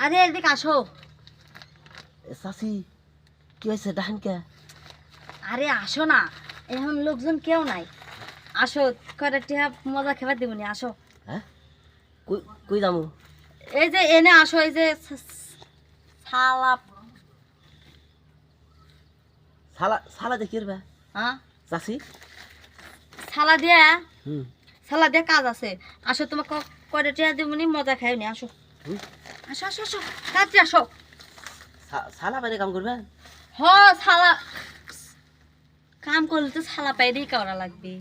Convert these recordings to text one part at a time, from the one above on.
আরে এদিকে আসো। চাচি কি হয়েছে ডাহান কে আরে আসো না। এখন লোকজন কেউ নাই। আসো কয়েকটা মজা খেবার দিবনি আসো। হ্যাঁ কই কই যামু? এই যে এনে আসো এই যে স- স- সালা সালা দেখি রে হ্যাঁ চাচি? শালা দিয়া? হুম। শালা দিয়া কাজ আছে। আসো তোমাকে কয়টা টিয়া দিবনি মজা খাইনি আসো। হুম। আসো আসো আসো তাড়াতাড়ি আসো। সালা বাইরে কাম করবে? হ শালা কাম করলে তো শালা পাইরেই করা লাগবে।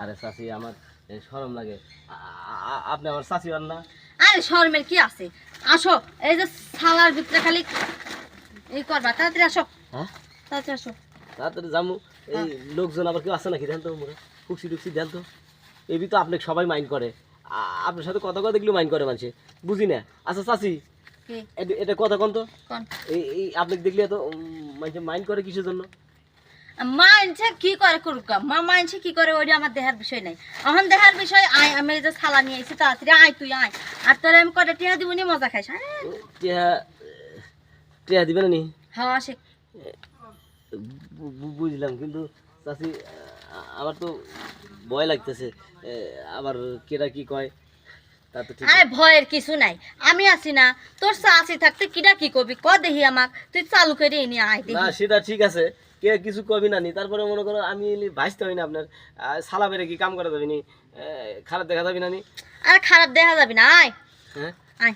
আরে চাচি আমার শরম লাগে। আ- আ- আপনি আমার চাচি হন না? আরে শর্মের কি আছে? আসো এই যে শালার ভিতরে খালি এই করবা তাড়াতাড়ি আসো। হ্যাঁ? তাড়াতাড়ি আসো। তাড়াতাড়ি যামু। এই লোকজন আবার কেউ আছে নাকি? দেন তো ফুকসি টুকসি দেন তো। এবি তো আপনাকে সবাই মাইন্ড করে। আপনার সাথে কথা কথা দেখলেও মাইন্ড করে মানুষে। বুঝি না? আচ্ছা চাচি কি? এটা- কথা কন তো? এই আপনাকে দেখলে তো মানুষে মাইন্ড করে কিসের জন্য? মানছে কি করে করুক? মা মানছে কি করে? ওইটা আমার দেহার বিষয় নাই। এখন দেহার বিষয় আয় আমি যে ছালা নিয়ে এসেছি তাড়াতাড়ি আয় তুই আয়। আর তোর আমি কটা টিয়া দিব নি? মজা খাইস হ্যাঁ? টিয়া টিয়া দিবে না নি? হ্যাঁ সে বুঝলাম কিন্তু চাচি আ- আমার তো ভয় লাগতেছে আবার কেটা কি কয় আরে ভয়ের কিছু নাই আমি আছি না তোর চাষি থাকতে কিটা কি করবি ক দেখি আমাক তুই চালু করে এনে আয় না সেটা ঠিক আছে কে কিছু কবি না নি তারপরে মনে করো আমি ভাসতে হই না আপনার সালা বেড়ে কি কাম করা যাবে নি খারাপ দেখা যাবে না নি? আর খারাপ দেখা যাবি না আয়। হ্যাঁ? আয়।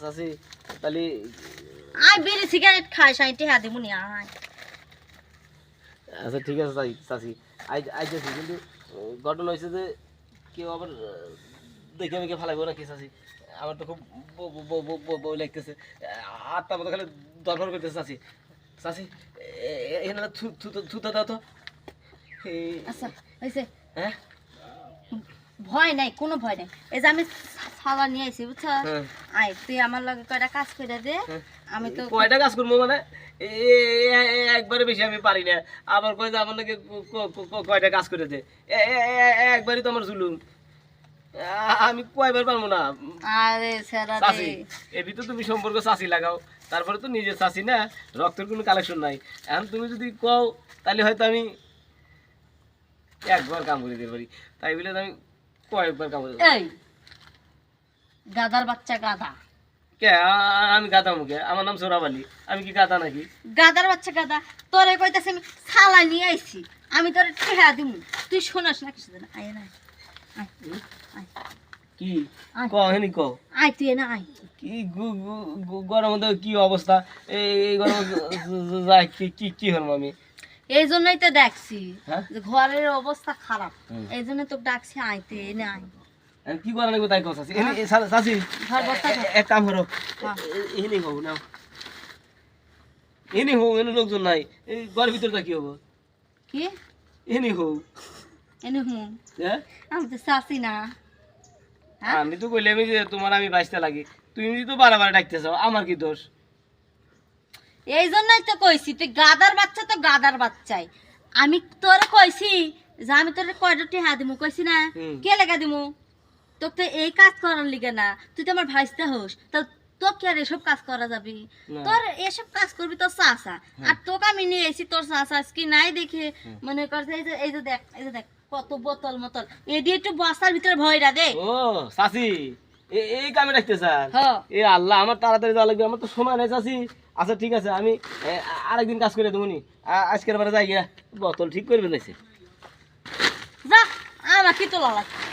চাচি তাহলে আয় বিড়ি সিগারেট খাই সাই টিহা দিব নি আয়। আচ্ছা ঠিক আছে চাচি চাচি আই আইতেছি কিন্তু ঘটনা হয়েছে যে কেউ আবার দেখে মেখে ফেলাইবো নাকি চাচি আমার তো খুব বই লাগতেছে। তার মতো খালি দরকার করতেছে চাচি চাচি এখানে থুতা দাও তো। আচ্ছা হয়েছে হ্যাঁ? ভয় নাই কোনো ভয় নাই। এই যে আমি ছালা নিয়ে আইছি বুঝছ? হ্যাঁ। আয় তুই আমার লগে কয়টা কাজ করে দে হ্যাঁ। আমি তো কয়টা কাজ করব মানে? একবারে বেশি আমি পারি না। আবার কয় যে আমার নাকি ক- কয়টা কাজ করে দে। একবারই তো আমার জুলুম। আমি কয়বার পারব না? আরে সেরা চাষি রে এর ভিতর তুমি সম্পর্ক চাষি লাগাও। তারপরে তো নিজের চাষি না রক্তের কোনো কালেকশন নাই। এখন তুমি যদি কও তাহলে হয়তো আমি একবার কাম করে দিতে পারি। তাই বলে তো আমি কয়েকবার কাম এই গাদার বাচ্চা গাদা কে? আমি গাদা মুখে। আমার নাম সোরাবালি আমি কি গাদা নাকি? গাদার বাচ্চা গাদা তোরে কইতাছে আমি ছালা নিয়ে আইছি। আমি তোরে ঠেহা দিমু। তুই শোনাস না কিছু। না আয়। না আয়। আয়। কি। ক? আয় তুই না আয়। গরম কি অবস্থা? এই গরম কি কি কি হলাম আমি? এই জন্যই তো ডাকছি হ্যাঁ? যে ঘরের অবস্থা খারাপ। এই জন্য তো ডাকছি আইতে এনে আমি কি করা লাগবে তাই কথা চাষি ঘর বস্তা এক কাম করো। হ্যাঁ। এখানে হোক না এনে হোক এনে লোকজন নাই। এই ঘরের ভিতরটা কি হব? কি? এনে হোক এনে হ্যাঁ? আমি তো চাষি না। হ্যাঁ? আমি তো কইলে আমি যে তোমার আমি বাঁচতে লাগি। তুমি তো বারবার ডাকতেছ আমার কি দোষ? এই জন্যই তো কইছি তুই গাদার বাচ্চা তো গাদার বাচ্চাই। আমি তোরে কইছি যে আমি তোরে কয়টা টেহা দিমু কইছি না? কে লেগা দিমু? তোকে তো এই কাজ করার লিগে না তুই তো আমার ভাইস্তে হোস তো তোর কি আর এসব কাজ করা যাবি? তোর এসব কাজ করবি তোর চাষা আর তোকে আমি নিয়ে এসি তোর চাষা কি নাই দেখে। মনে করছে এই যে এই যে দেখ এই যে দেখ কত বোতল মতল। এডি একটু বস্তার ভিতরে ভয়রা দে। ও চাষি এই কামে রাখতে স্যার হ। এ আল্লাহ আমার তাড়াতাড়ি যাওয়া লাগবে আমার তো সময় নেই চাষি আচ্ছা ঠিক আছে আমি আর একদিন আরেকদিন কাজ করে তুমি আজকের বারে যাই গিয়া। বোতল ঠিক করবে নাইছে। যা আমার কি তোলা লাগছে